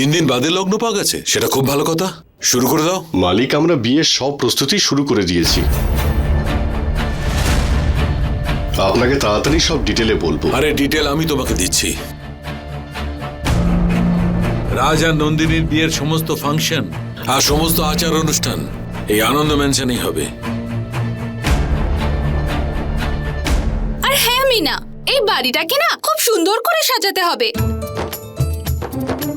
তিন দিন বাদে লগ্ন পাওয়া গেছে। সেটা খুব ভালো কথা। শুরু করে দাও। মালিক আমরা বিয়ের সব প্রস্তুতি শুরু করে দিয়েছি। আপনাকে তাড়াতাড়ি সব ডিটেলে বলব। আরে ডিটেল আমি তোমাকে দিচ্ছি। রাজ আর নন্দিনীর বিয়ের সমস্ত ফাংশন আর সমস্ত আচার অনুষ্ঠান এই আনন্দ ম্যানশনেই হবে। আর হ্যাঁ মিনা। এই বাড়িটাকে না খুব সুন্দর করে সাজাতে হবে।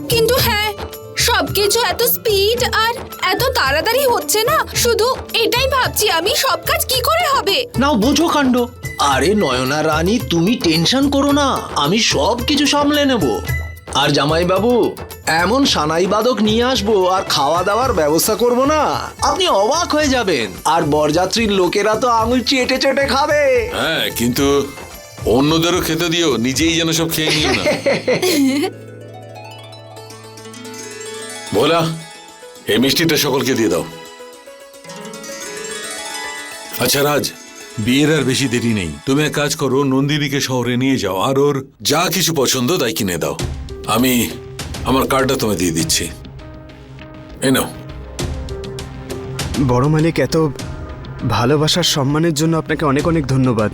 কিন্তু হ্যাঁ সবকিছু এত স্পিড আর এত তাড়াতাড়ি হচ্ছে না। শুধু এটাই ভাবছি আমি সব কাজ কি করে হবে? নাও বোঝো কাণ্ড। আরে নয়না রানী তুমি টেনশন করো না। আমি সব কিছু সামলে নেব। আর জামাই বাবু এমন সানাই বাদক নিয়ে আসব আর খাওয়া দাওয়ার ব্যবস্থা করব না। আপনি অবাক হয়ে যাবেন। আর বরযাত্রীর লোকেরা তো আঙুল চেটে চেটে খাবে। হ্যাঁ কিন্তু অন্যদেরও খেতে দিও নিজেই যেন সব খেয়ে নিও না। ভোলা এই মিষ্টিটা সকলকে দিয়ে দাও। আচ্ছা রাজ। বিয়ের আর বেশি দেরি নেই। তুমি এক কাজ করো নন্দিনীকে শহরে নিয়ে যাও। আর ওর যা কিছু পছন্দ তাই কিনে দাও। আমি আমার কার্ডটা তোমায় দিয়ে দিচ্ছি। নাও। বড় মালিক এত ভালোবাসার সম্মানের জন্য আপনাকে অনেক অনেক ধন্যবাদ।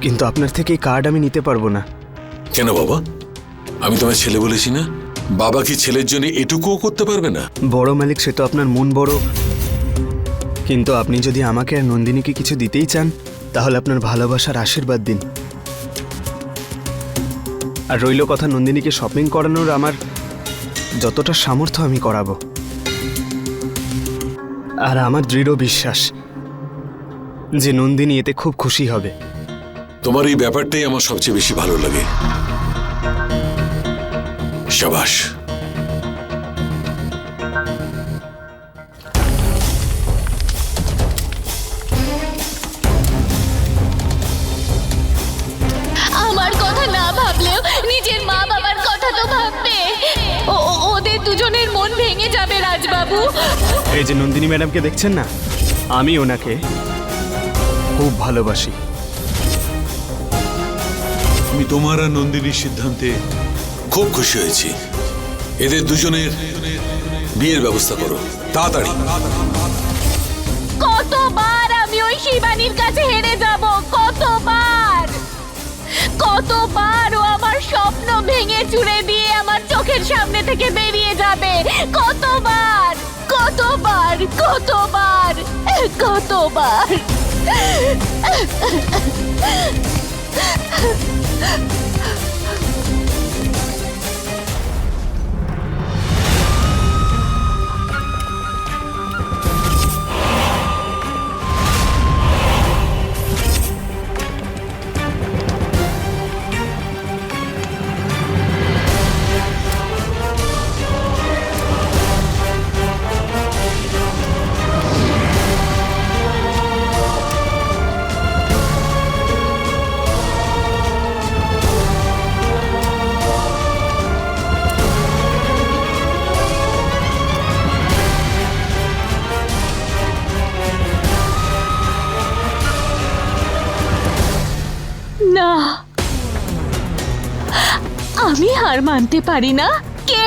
কিন্তু আপনার থেকে এই কার্ড আমি নিতে পারব না। কেন বাবা? আমি তোমার ছেলে বলেছি না? বাবা কি ছেলের জন্য এটুকুও করতে পারবে না? বড় মালিক সে তো আপনার মন বড়। কিন্তু আপনি যদি আমাকে আর নন্দিনীকে কিছু দিতেই চান তাহলে আপনার ভালোবাসার আশীর্বাদ দিন। আর রইল কথা নন্দিনীকে শপিং করানোর আমার যতটা সামর্থ্য আমি করাবো। আর আমার দৃঢ় বিশ্বাস যে নন্দিনী এতে খুব খুশি হবে। তোমার এই ব্যাপারটাই আমার সবচেয়ে বেশি ভালো লাগে। সাবাস আমার কথা না ভাবলেও নিজের মা বাবার কথা তো ভাববে। ও ও- ওদের দুজনের মন ভেঙে যাবে রাজবাবু। এই যে নন্দিনী ম্যাডামকে দেখছেন না? আমি ওনাকে খুব ভালোবাসি। আমি তোমার আর নন্দিনীর সিদ্ধান্তে খুব খুশি হয়েছি। এদের দুজনের বিয়ের ব্যবস্থা করো। তাড়াতাড়ি। কতবার আমি ওই শিবানীর কাছে হেরে যাব? কতবার? কতবার ও আমার স্বপ্ন ভেঙে চুড়ে দিয়ে আমার চোখের সামনে থেকে বেরিয়ে যাবে? কতবার? কতবার? কতবার? কতবার? পারি না? কে?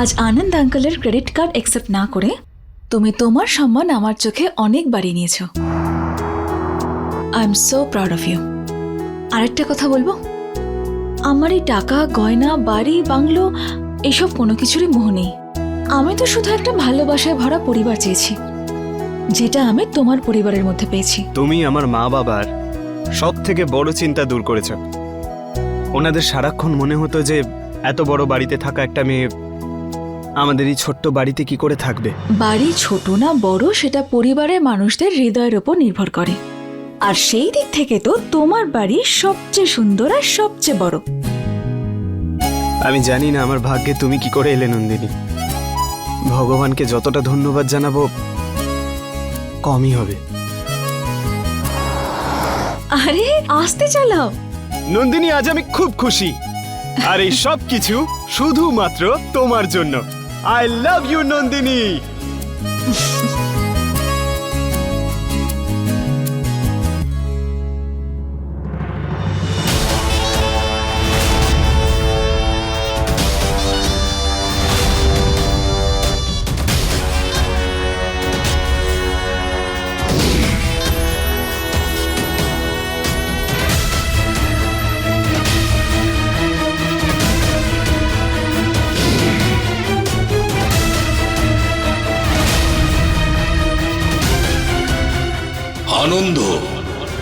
আজ আনন্দ আঙ্কেলের ক্রেডিট কার্ড অ্যাকসেপ্ট না করে তুমি তোমার সম্মান আমার চোখে অনেক বাড়িয়ে নিয়েছো। I am so proud of you আরেকটা কথা বলব? আমার এই টাকা, গয়না, বাড়ি, বাংলো, এসব কোনো কিছুরই মোহ নেই। আমি তো শুধু একটা ভালোবাসায় ভরা পরিবার চেয়েছি, যেটা আমি তোমার পরিবারের মধ্যে পেয়েছি। তুমি আমার মা বাবার সব থেকে বড় চিন্তা দূর করেছ। ওনাদের সারাক্ষণ মনে হতো যে এত বড় বাড়িতে থাকা একটা মেয়ে আমাদের এই ছোট্ট বাড়িতে কি করে থাকবে? বাড়ি ছোট না বড় সেটা পরিবারের মানুষদের হৃদয়ের ওপর নির্ভর করে। আর সেই দিক থেকে তো তোমার বাড়ি সবচেয়ে সুন্দর আর সবচেয়ে বড়। আমি জানি না আমার ভাগ্যে তুমি কি করে এলে নন্দিনী। ভগবানকে যতটা ধন্যবাদ জানাব কমই হবে। আরে আসতে চালাও। নন্দিনী আজ আমি খুব খুশি। আর এই সব কিছু শুধুমাত্র তোমার জন্য। আই লাভ ইউ নন্দিনী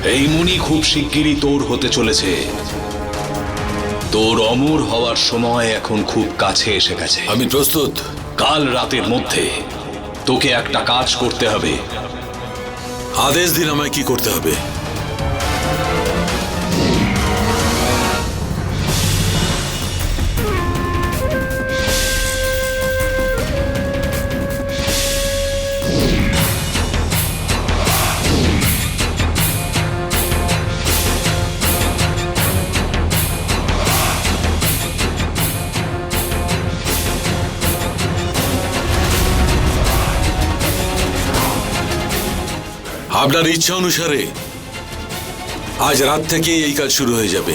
এই মুনি খুব শিগগিরই তোর হতে চলেছে। তোর অমর হওয়ার সময় এখন খুব কাছে এসে গেছে। আমি প্রস্তুত। কাল রাতের মধ্যে তোকে একটা কাজ করতে হবে। আদেশ দিন আমায় কি করতে হবে। আপনার ইচ্ছা অনুসারে আজ রাত থেকে এই কাজ শুরু হয়ে যাবে।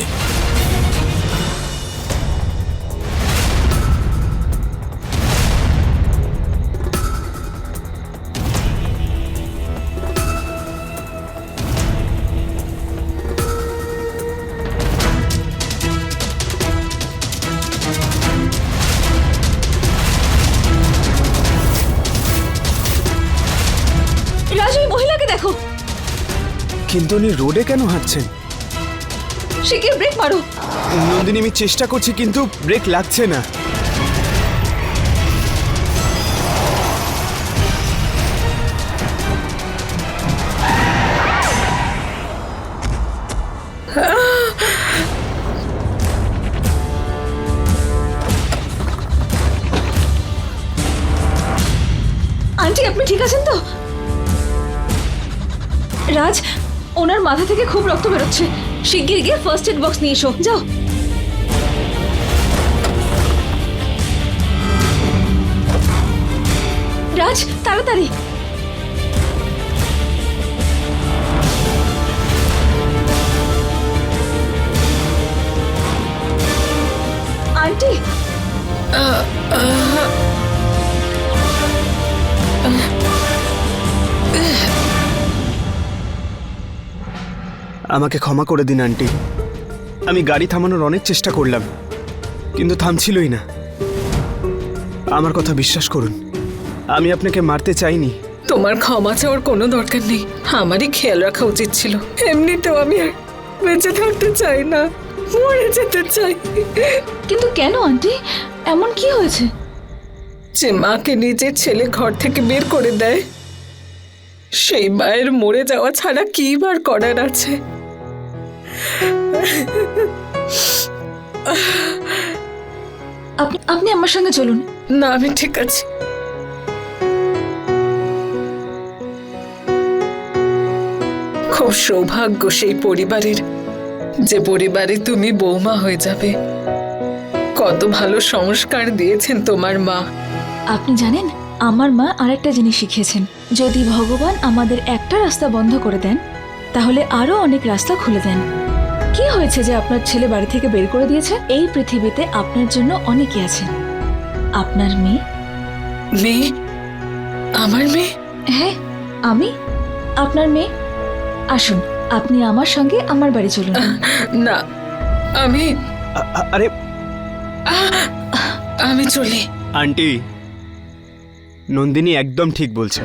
উনি রোডে কেন হাঁটছেন? সে কি ব্রেক মারো নন্দিনী আমি চেষ্টা করছি কিন্তু ব্রেক লাগছে না। মাথা থেকে খুব রক্ত বেরোচ্ছে। শিগগির গিয়ে ফার্স্ট এড বক্স নিয়ে এসো। যাও। রাজ, তাড়াতাড়ি। আন্টি। আমাকে ক্ষমা করে দিন আন্টি। আমি গাড়ি থামানোর অনেক চেষ্টা করলাম কিন্তু থামছিলই না। আমার কথা বিশ্বাস করুন আমি আপনাকে মারতে চাইনি। তোমার ক্ষমা চাওয়ার কোনো দরকার নেই। আমারই খেয়াল রাখা উচিত ছিল। এমনিতেও আমি আর বেঁচে থাকতে চাই না মরে যেতে চাই। কিন্তু কেন আন্টি? এমন কি হয়েছে? যে মাকে নিজের ছেলে ঘর থেকে বের করে দেয় সেই মায়ের মরে যাওয়া ছাড়া কি বার করার আছে? আপনি আপনি আমার সঙ্গে চলুন। না আমি ঠিক আছি। খুব সৌভাগ্য সেই পরিবারের যে পরিবারে তুমি বৌমা হয়ে যাবে। কত ভালো সংস্কার দিয়েছেন তোমার মা। আপনি জানেন আমার মা আরেকটা জিনিস শিখিয়েছেন। যদি ভগবান আমাদের একটা রাস্তা বন্ধ করে দেন তাহলে আরও অনেক রাস্তা খুলে দেন। কি হয়েছে যে আপনার ছেলে বাড়ি থেকে বের করে দিয়েছে? এই পৃথিবীতে আপনার জন্য অনেকে আছেন। আপনার মেয়ে? মেয়ে? আমার মেয়ে? হ্যাঁ আমি? আপনার মেয়ে? আসুন আপনি আমার সঙ্গে আমার বাড়ি চলুন। না আমি আরে আমি চলি। আন্টি নন্দিনী একদম ঠিক বলছে।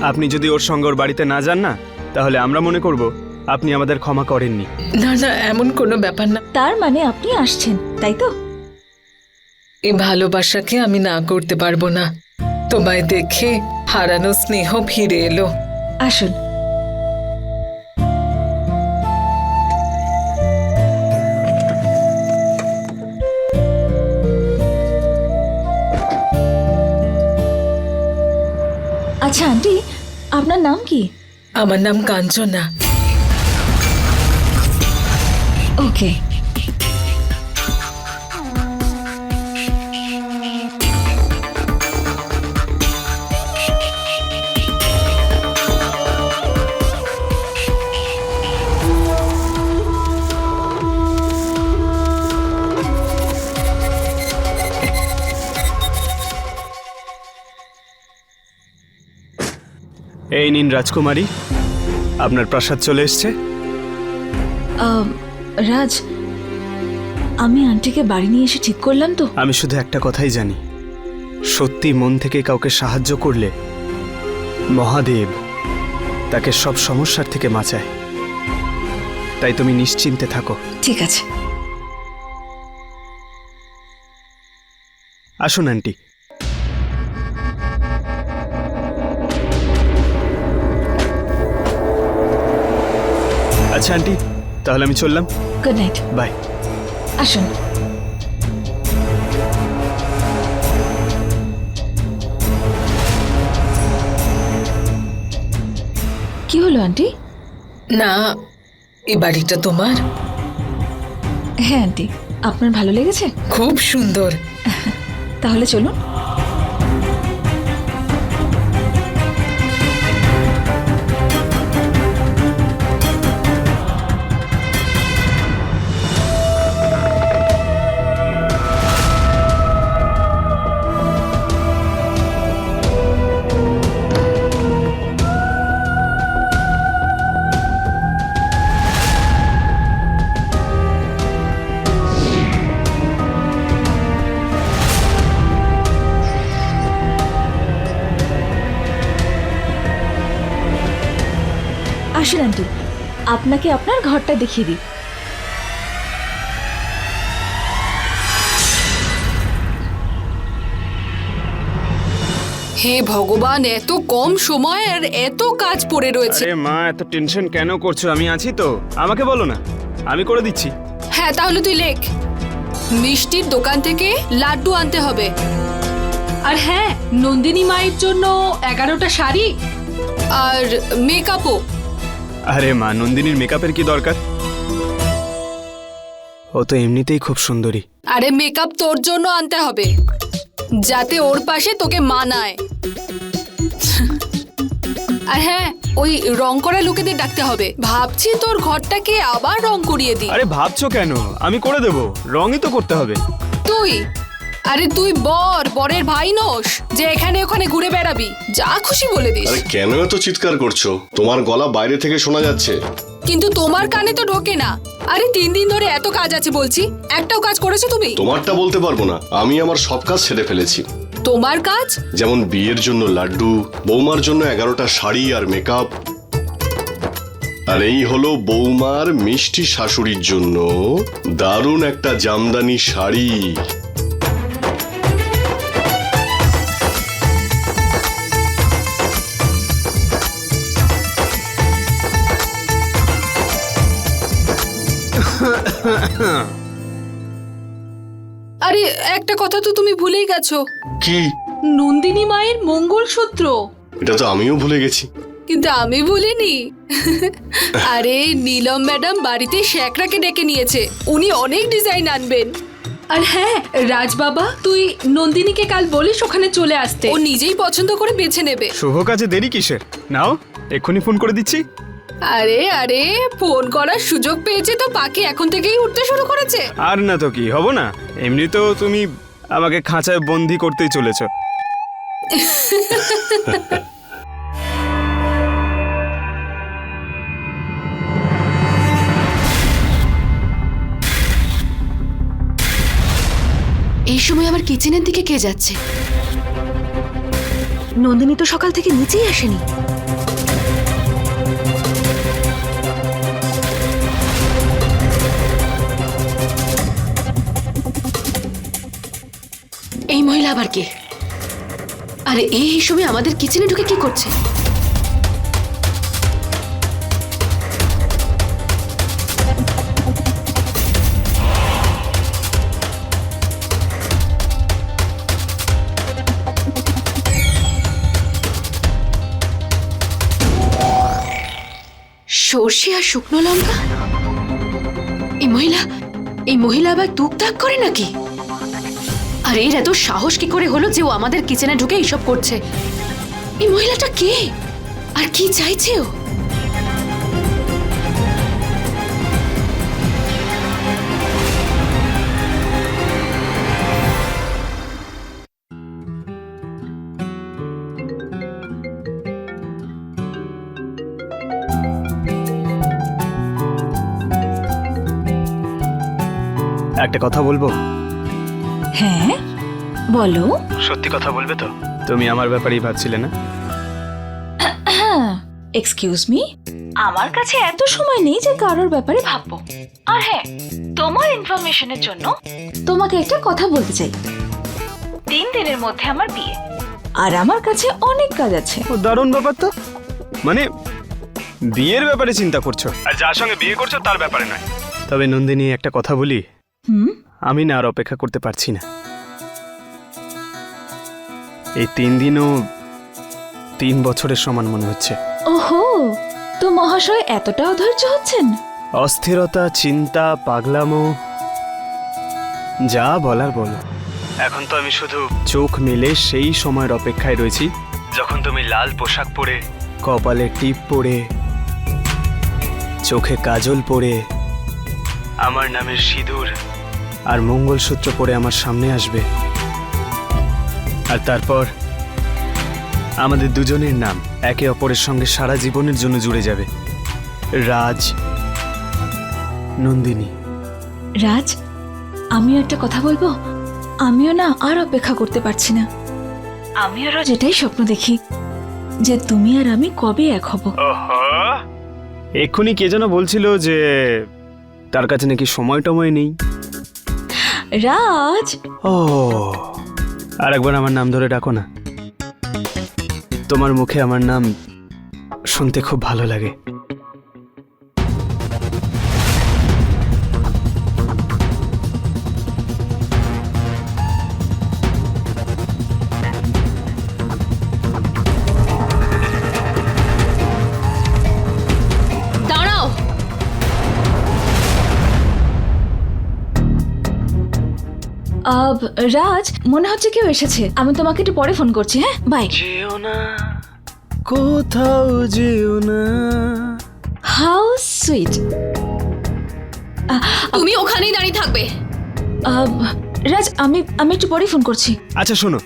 আপনি যদি ওর সঙ্গে ওর বাড়িতে না যান না তাহলে আমরা মনে করব আপনি আমাদের ক্ষমা করেননি। না না এমন কোনো ব্যাপার না। তার মানে আপনি আসছেন তাই তো? এই ভালোবাসাকে আমি না করতে পারব না। তোমায় দেখে হারানো স্নেহ ফিরে এলো। আসুন। আচ্ছা আন্টি আপনার নাম কি? আমার নাম কাঞ্চনা। ওকে। এই নিন রাজকুমারী আপনার প্রাসাদ চলে এসছে। রাজ আমি আন্টিকে বাড়ি নিয়ে এসে ঠিক করলাম তো? আমি শুধু একটা কথাই জানি। সত্যি মন থেকে কাউকে সাহায্য করলে মহাদেব তাকে সব সমস্যার থেকে বাঁচায়। তাই তুমি নিশ্চিন্তে থাকো। ঠিক আছে। আসুন আন্টি। আচ্ছা আন্টি। তাহলে আমি চললাম। গুড নাইট বাই আসুন। কি হলো আন্টি? না এই বাড়িটা তোমার? হ্যাঁ আন্টি। আপনার ভালো লেগেছে? খুব সুন্দর। তাহলে চলুন। আসুন আন্টি আপনাকে আপনার ঘরটা দেখিয়ে দিই। হে ভগবান এত কম সময় আর এত কাজ পড়ে রয়েছে। আরে মা এত টেনশন কেন করছ? আমি আছি তো। আমাকে বলো না। আমি করে দিচ্ছি। হ্যাঁ তাহলে তুই লেখ। মিষ্টির দোকান থেকে লাড্ডু আনতে হবে। আর হ্যাঁ নন্দিনী মায়ের জন্য এগারোটা শাড়ি। আর মেকআপও। আরে মা নন্দিনীর মেকআপের কি দরকার? ও তো এমনিতেই খুব সুন্দরী। আরে মেকআপ তোর জন্য আনতে হবে যাতে ওর পাশে তোকে মানায়। আর হ্যাঁ ওই রং করা লোকেদের ডাকতে হবে। ভাবছি তোর ঘরটাকে আবার রং করিয়ে দি আরে ভাবছ কেন? আমি করে দেবো। রঙই তো করতে হবে। তুই আরে তুই বর বরের ভাই নোস যে এখানে ওখানে ঘুরে বেড়াবি যা খুশি বলে দিস। আরে কেন এত চিৎকার করছ? তোমার গলা বাইরে থেকে শোনা যাচ্ছে। কিন্তু তোমার কানে তো ঢোকে না। আরে তিন দিন ধরে এত কাজ আছে বলছি একটাও কাজ করেছ তুমি? তোমারটা বলতে পারব না আমি আমার সব কাজ সেরে ফেলেছি। তোমার কাজ? যেমন বিয়ের জন্য লাড্ডু বৌমার জন্য এগারোটা শাড়ি আর মেকআপ আর এই হলো বৌমার মিষ্টি শাশুড়ির জন্য দারুণ একটা জামদানি শাড়ি। আরে একটা কথা তো তুমি ভুলেই গেছো। কি? নন্দিনী মায়ের মঙ্গলসূত্র। এটা তো আমিও ভুলে গেছি। কিন্তু আমি ভুলিনি। আরে নীলম ম্যাডাম বাড়িতে শ্যাকরাকে ডেকে নিয়েছে। উনি অনেক ডিজাইন আনবেন। আর হ্যাঁ রাজবাবা তুই নন্দিনীকে কাল বলিস ওখানে চলে আসতে। ও নিজেই পছন্দ করে বেছে নেবে। শুভ কাজে দেরি কিসের? নাও এক্ষুনি ফোন করে দিচ্ছি। আরে আরে ফোন করার সুযোগ পেয়েছে তো পাখি এখন থেকেই উঠতে শুরু করেছে। আর না তো কি হব না। এমনি তো তুমি আমাকে খাঁচায় বন্দি করতেই চলেছ। এই সময় আমার কিচেনের দিকে কে যাচ্ছে? নন্দিনী তো সকাল থেকে নিচেই আসেনি। এই মহিলা আবার কে? আর এই হিসেবে আমাদের কিচেনে ঢুকে কি করছে? সর্ষে আর শুকনো লঙ্কা? এই মহিলা এই মহিলা আবার টুকটাক করে নাকি? আর এর এত সাহস কি করে হলো যে ও আমাদের কিচেনে ঢুকে এইসব করছে? এই মহিলাটা কে? আর কি চাইছে ও? একটা কথা বলব? হ্যাঁ বলো। সত্যি কথা বলবে তো? তুমি আমার ব্যাপারেই ভাবছিলে না? এক্সকিউজ মি আমার কাছে এত সময় নেই যে কারোর ব্যাপারে ভাববো। আর হ্যাঁ তোমার ইনফরমেশনের জন্য তোমাকে একটা কথা বলতে চাই। তিন দিনের মধ্যে আমার বিয়ে আর আমার কাছে অনেক কাজ আছে। ও দারুণ ব্যাপার তো। মানে বিয়ের ব্যাপারে চিন্তা করছ? আর যার সঙ্গে বিয়ে করছ তার ব্যাপারে নয়। তবে নন্দিনী একটা কথা বলি। হুম? আমি না আর অপেক্ষা করতে পারছি না। এই তিন দিনও তিন বছরের সমান মনে হচ্ছে। ওহো তো মহাশয় এতটা অধৈর্য হচ্ছেন অস্থিরতা চিন্তা পাগলামো যা বলার বলো। এখন তো আমি শুধু চোখ মেলে সেই সময়ের অপেক্ষায় রয়েছি যখন তুমি লাল পোশাক পরে কপালে টিপ পরে চোখে কাজল পরে আমার নামের সিঁদুর আর মঙ্গলসূত্র পরে আমার সামনে আসবে। আর তারপর আমাদের দুজনের নাম একে অপরের সঙ্গে সারা জীবনের জন্য জুড়ে যাবে। রাজ নন্দিনী। রাজ আমিও একটা কথা বলব? আমিও না আর অপেক্ষা করতে পারছি না। আমিও রোজ এটাই স্বপ্ন দেখি যে তুমি আর আমি কবে এক হব। এক্ষুনি কে যেন বলছিল যে তার কাছে নাকি সময় টময় নেই। রাজ? ও। আর একবার আমার নাম ধরে ডাকো না। তোমার মুখে আমার নাম শুনতে খুব ভালো লাগে। রাজ মনে হচ্ছে কেউ এসেছে। আমি তোমাকে একটু পরে ফোন করছি হ্যাঁ? বাই যেও না কোথাও যেও না। হাউ সুইট তুমি ওখানেই দাঁড়িয়ে থাকবে। রাজ আমি আমি একটু পরে ফোন করছি। আচ্ছা শোনো।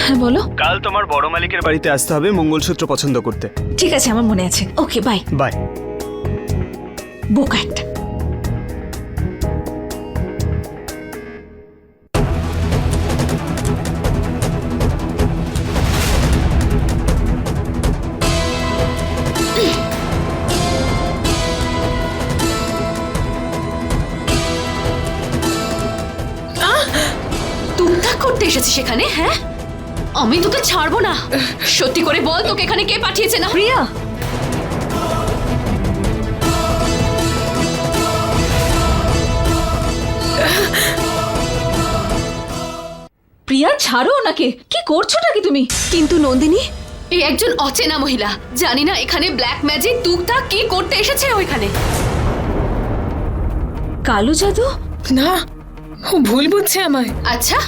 হ্যাঁ বলো। কাল তোমার বড় মালিকের বাড়িতে আসতে হবে মঙ্গলসূত্র পছন্দ করতে। ঠিক আছে আমার মনে আছে। ওকে বাই বাই বোকা একটা। সেখানে হ্যাঁ? আমি তোকে ছাড়বো না। সত্যি করে বল তোকে এখানে কে পাঠিয়েছে না? প্রিয়া! প্রিয়া ছাড়ো ওনাকে। কি করছোটা কি তুমি? কিন্তু নন্দিনী এই একজন অচেনা মহিলা। জানি না এখানে ব্ল্যাক ম্যাজিক টুকটাক কি করতে এসেছে ওইখানে। কালো জাদু? না ও ভুল বুঝছে আমায়। আচ্ছা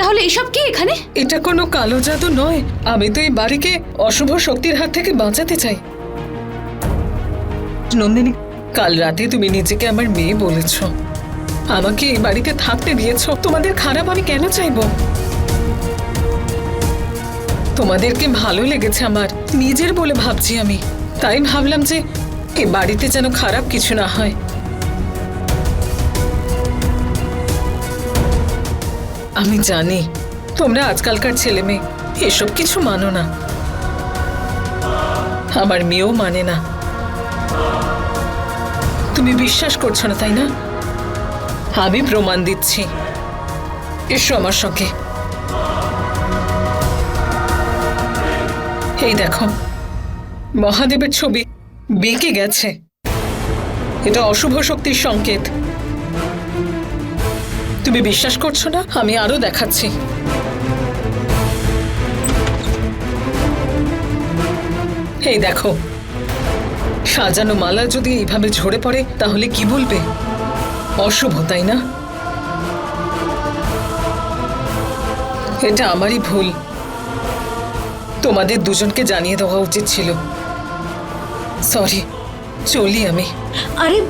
তাহলে এসব কি এখানে? এটা কোনো কালো জাদু নয়। আমি তো এই বাড়িকে অশুভ শক্তির হাত থেকে বাঁচাতে চাই। নন্দিনী। কাল রাতে তুমি নিজেকে আমার মেয়ে বলেছ। আমাকে এই বাড়িতে থাকতে দিয়েছ। তোমাদের খারাপ আমি কেন চাইব? তোমাদেরকে ভালো লেগেছে আমার। নিজের বলে ভাবছি আমি। তাই ভাবলাম যে এ বাড়িতে যেন খারাপ কিছু না হয়। আমি জানি, তোমরা আজকালকার ছেলে মেয়ে, এসব কিছু মানো না। আমার মেয়েও মানে না। তুমি বিশ্বাস করছ না, তাই না? আমি প্রমাণ দিচ্ছি। এসো আমার সঙ্গে। এই দেখো, মহাদেবের ছবি বেঁকে গেছে। এটা অশুভ শক্তির সংকেত। তুমি বিশ্বাস করছ না? আমি আরও দেখাচ্ছি। এই দেখো। সাজানো মালা যদি এইভাবে ঝরে পড়ে, তাহলে কি বলবে? অশুভ, তাই না? এটা আমারই ভুল। তোমাদের দুজনকে জানিয়ে দেওয়া উচিত ছিল। সরি, চলি আমি। আরে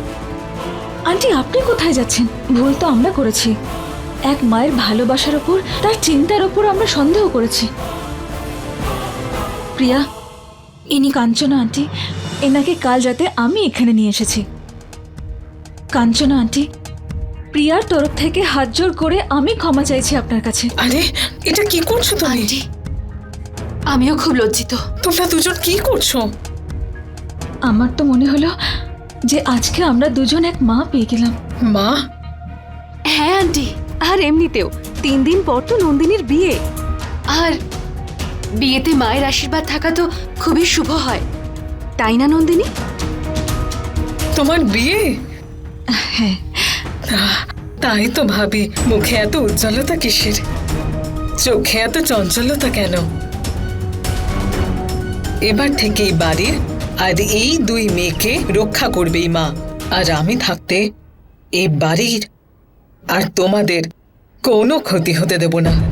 আন্টি আপনি কোথায় যাচ্ছেন? ভুল তো আমরা করেছি। এক মায়ের ভালোবাসার ওপর তার চিন্তার ওপর আমরা সন্দেহ করেছি। প্রিয়া ইনি কাঞ্চনা আন্টি। এনাকে কাল রাতে আমি এখানে নিয়ে এসেছি। কাঞ্চনা আন্টি প্রিয়ার তরফ থেকে হাত জোর করে আমি ক্ষমা চাইছি আপনার কাছে। আরে এটা কি করছ তুমি? আন্টি আমিও খুব লজ্জিত। তোমরা দুজন কি করছ? আমার তো মনে হলো যে আজকে আমরা দুজন এক মা পেয়ে গেলাম। মা? হ্যাঁ আন্টি। আর এমনিতেও তিন দিন পর তো নন্দিনীর বিয়ে। আর বিয়েতে মায়ের আশীর্বাদ থাকা তো খুবই শুভ হয়। তাই না নন্দিনী? তোমার বিয়ে? হ্যাঁ। তাই তো ভাবি মুখে এত উজ্জ্বলতা কিসের? চোখে এত চঞ্চলতা কেন? এবার থেকে এই বাড়ির আর এই দুই মেয়েকে রক্ষা করবেই মা। আর আমি থাকতে এ বাড়ির আর তোমাদের কোনো ক্ষতি হতে দেব না।